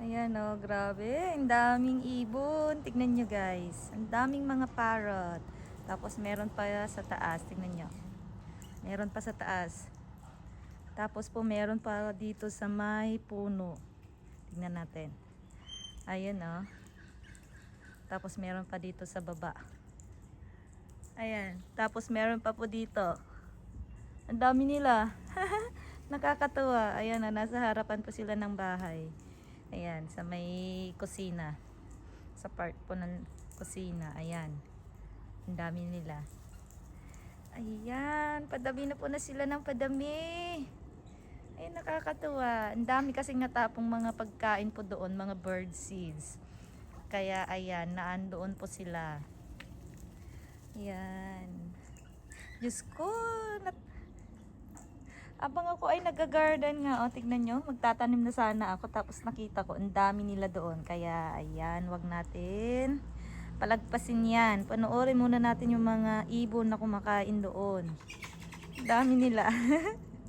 Ayan oh, grabe. Ang daming ibon. Tignan nyo guys. Ang daming mga parrot. Tapos meron pa sa taas. Tignan nyo. Meron pa sa taas. Tapos po meron pa dito sa may puno. Tignan natin. Ayan oh. Tapos meron pa dito sa baba. Ayan. Tapos meron pa po dito. Ang dami nila. Nakakatuwa. Ayan na, nasa harapan po sila ng bahay. Ayan, sa may kusina. Sa part po ng kusina. Ayan. Ang dami nila. Ayan, padami na po na sila ng padami. Ay, nakakatuwa. Ang dami kasing natapong mga pagkain po doon, mga bird seeds. Kaya, ayan, naandoon po sila. Ayan. Diyos ko, Abang ako ay nag-garden nga, o tignan nyo, magtatanim na sana ako tapos nakita ko, ang dami nila doon. Kaya, ayan, wag natin palagpasin yan. Panoorin muna natin yung mga ibon na kumakain doon. Dami nila.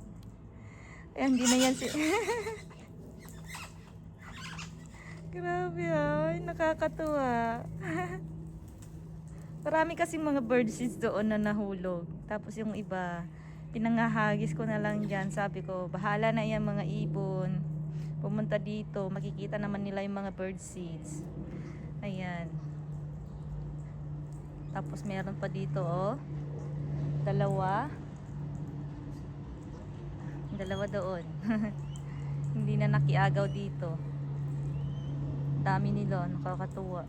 Ayan, hindi na yan si... Grabe ay, nakakatuwa. Marami kasing mga birdseeds doon na nahulog. Tapos yung iba, pinangahagis ko na lang dyan. Sabi ko, bahala na yan mga ibon. Pumunta dito, makikita naman nila yung mga birdseeds. Ayan. Tapos meron pa dito, oh. Dalawa. Dalawa doon. Hindi na nakiagaw dito. Dami nila, nakakatuwa.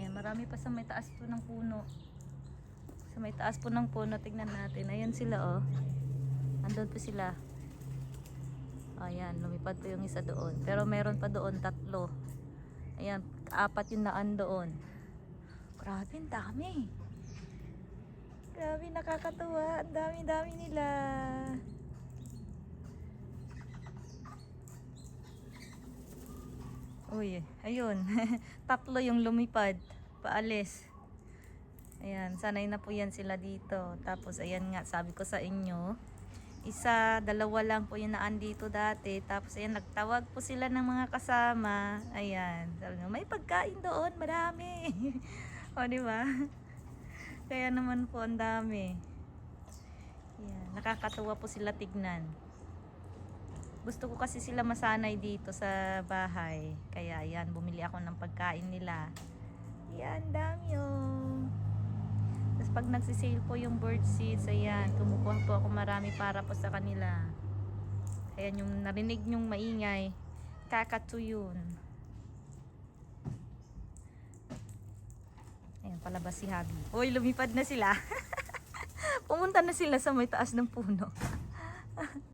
Ayan, marami pa sa may taas po ng puno. Sa may taas po ng puno, tignan natin. Ayan sila, oh. Andun po sila. Ayan, lumipad po yung isa doon. Pero meron pa doon, tatlo. Ayan, apat yung naan doon. Grabe, ang dami. Grabe, nakakatuwa. Ang dami-dami nila. Uy, ayun. Tatlo yung lumipad. Paalis. Ayan, sanay na po yan sila dito. Tapos, ayan nga, sabi ko sa inyo, isa, dalawa lang po yung naan dito dati. Tapos, ayan, nagtawag po sila ng mga kasama. Ayan, sabi nga, may pagkain doon, marami. o, di ba? Kaya naman po, ang dami. Ayan, nakakatuwa po sila tignan. Gusto ko kasi sila masanay dito sa bahay. Kaya, ayan, bumili ako ng pagkain nila. Ayan, dami oh. Tapos pag nagsisale po yung bird seeds, ayan, kumukuha po ako marami para po sa kanila. Ayan, yung narinig nyong maingay, kakatu yun. Ayan, palabas si Habi. Uy, lumipad na sila. Pumunta na sila sa may taas ng puno.